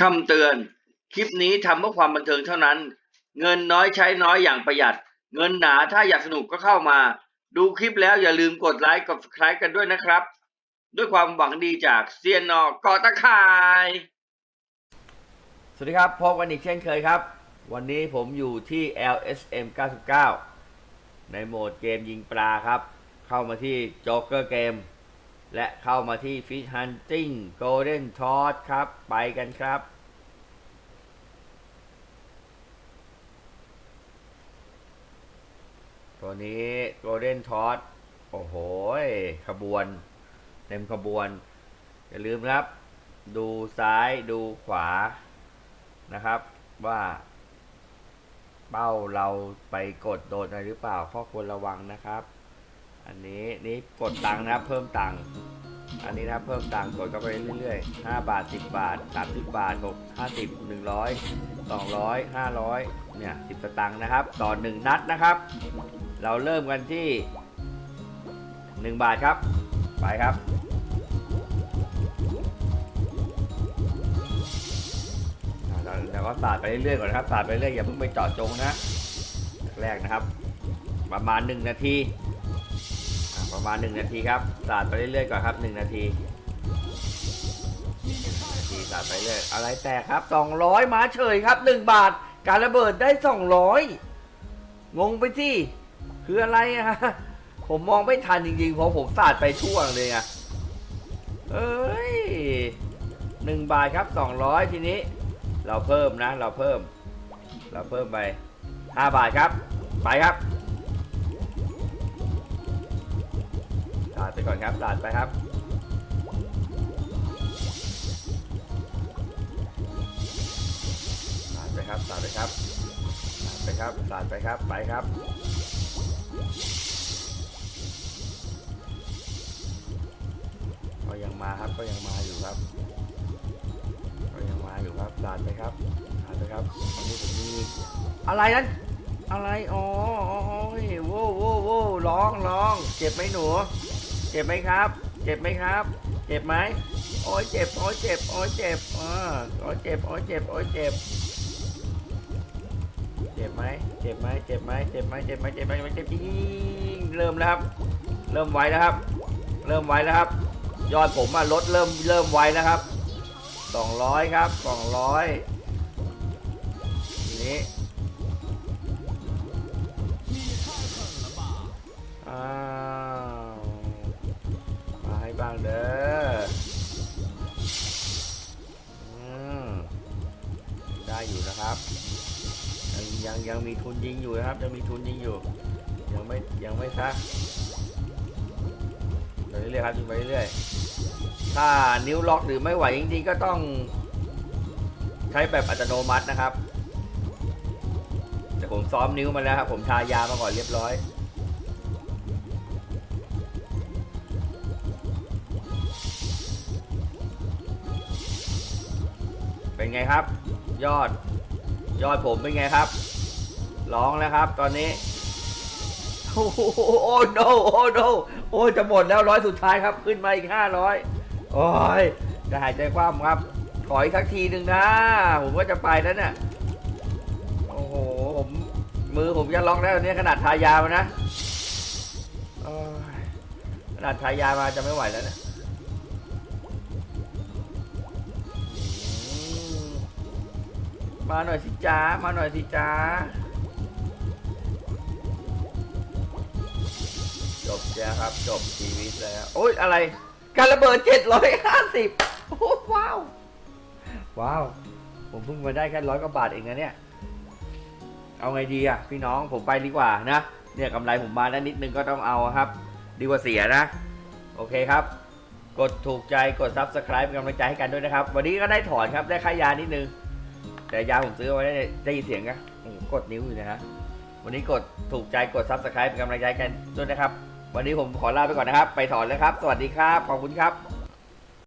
คำเตือน คลิปนี้ทำเพื่อความบันเทิงเท่านั้น เงินน้อยใช้น้อยอย่างประหยัด เงินหนาถ้าอยากสนุกก็เข้ามา ดูคลิปแล้วอย่าลืมกดไลค์กด subscribe กันด้วยนะครับ ด้วยความหวังดีจากเซียนนอกอตะข่าย สวัสดีครับพบกันอีกเช่นเคยครับ วันนี้ผมอยู่ที่ LSM 99 ในโหมดเกมยิงปลาครับ เข้ามาที่ Joker Game และเข้ามาที่ Fish Hunting Golden t o s ครับ ไปกันครับตัวนี้ Golden t o s โอ้โห ขบวน เต็มขบวน อย่าลืมครับ ดูซ้ายดูขวานะครับ ว่า เป้าเราไปกดโดนอะไรหรือเปล่าข้อควรระวังนะครับ อันนี้นี่กดตังค์นะครับเพิ่มตังค์อันนี้นะครับเพิ่มตังค์กดเข้าไปเรื่อยๆ5บาท 10 บาท 30 บาท6 50 100 200 500เนี่ย10สตังค์นะครับ ต่อ 1 นัดนะครับ เราเริ่มกันที่ 1 บาทครับ ไปครับแล้วก็สาดไปเรื่อยๆก่อนนะครับสาดไปเรื่อยอย่าเพิ่งไปเจาะจงนะแรกนะครับ ประมาณ 1 นาที ประมาณ 1 นาทีครับสาดไปเรื่อยๆก่อนครับ 1 นาทีนาทีสาดไปเรื่อยอะไรแตกครับ 200มาเฉยครับ 1 บาท การระเบิดได้ 200 งงไปที่คืออะไรฮะผมมองไม่ทันจริงๆเพราะผมสาดไปช่วงเลยอะเอ้ยหนึ่งบาทครับ 200 ทีนี้ เราเพิ่มนะ เราเพิ่ม เราเพิ่มไป 5 บาทครับ ไปครับ สาดไปก่อนครับสาดไปครับสาดไปครับสาดไปครับสาดไปครับสาดไปครับไปครับก็ยังมาครับก็ยังมาอยู่ครับก็ยังมาอยู่ครับสาดไปครับสาดไปครับอันนี้ผมมีอะไรนั้น อะไร อ๋อโอ้ยโว้โว้วโว้วร้องร้องเจ็บไหมหนู เจ็บไหมครับ เจ็บไหมครับ เจ็บไหมโอ้ยเจ็บโอ้ยเจ็บโอ้ยเจ็บอ่าโอ้ยเจ็บโอ้ยเจ็บโอ้ยเจ็บ เจ็บไหมเจ็บไหมเจ็บไหมเจ็บไหมเจ็บไหมเจ็บไหมเจ็บจริงเริ่มแล้วครับ เริ่มไวแล้วครับ เริ่มไวแล้วครับ ยอดผมอะลดเริ่มเริ่มไวแล้วครับสองร้อยครับสองร้อยนี้ ยู่นะครับยังยังยังมีทุนยิงอยู่นะครับยังมีทุนยิงอยู่ ยังไม่ยังไม่ซักไปเรื่อยๆครับยิงไปเรื่อยถ้านิ้วล็อกหรือไม่ไหวจริงๆก็ต้องใช้แบบอัตโนมัตินะครับ แต่ผมซ้อมนิ้วมาแล้วครับผมทายามาก่อนเรียบร้อยเป็นไงครับ ยอด ยอดผมเป็นไงครับ ร้องแล้วครับตอนนี้ โอ้โหโอ้ no โอ้โอ้จะหมดแล้วร้อยสุดท้ายครับ ขึ้นมาอีกห้าร้อยโอ้ยจะหายใจคว่ำครับ ขออีกสักทีหนึ่งนะ ผมก็จะไปแล้วเนี่ยโอ้โหผมมือผมจะล็อกแล้วเนี่ยขนาดทายามานะขนาดทายามาจะไม่ไหวแล้วเนี่ย มาหน่อยสิจ้า มาหน่อยสิจ้า จบแล้วครับ จบชีวิตแล้ว โอ้ยอะไร การระเบิด750โอ้ว้าว ว้าว ผมเพิ่งมาได้แค่ร้อยกว่าบาทเองนะเนี่ย เอาไงดีอะพี่น้องผมไปดีกว่านะ เนี่ยกำไรผมมาแล้วนิดนึงก็ต้องเอาครับ ดีกว่าเสียนะ โอเคครับกดถูกใจกด subscribe เป็นกำลังใจให้กันด้วยนะครับ วันนี้ก็ได้ถอนครับ ได้ค่ายานิดนึง แต่ยาผมซื้อไว้ได้ได้ยินเสียงนะกดนิ้วอยู่นะฮะวันนี้กดถูกใจกด subscribe เป็นกำลังใจกันด้วยนะครับ วันนี้ผมขอลาไปก่อนนะครับ ไปถอนแล้วครับ สวัสดีครับ ขอบคุณครับ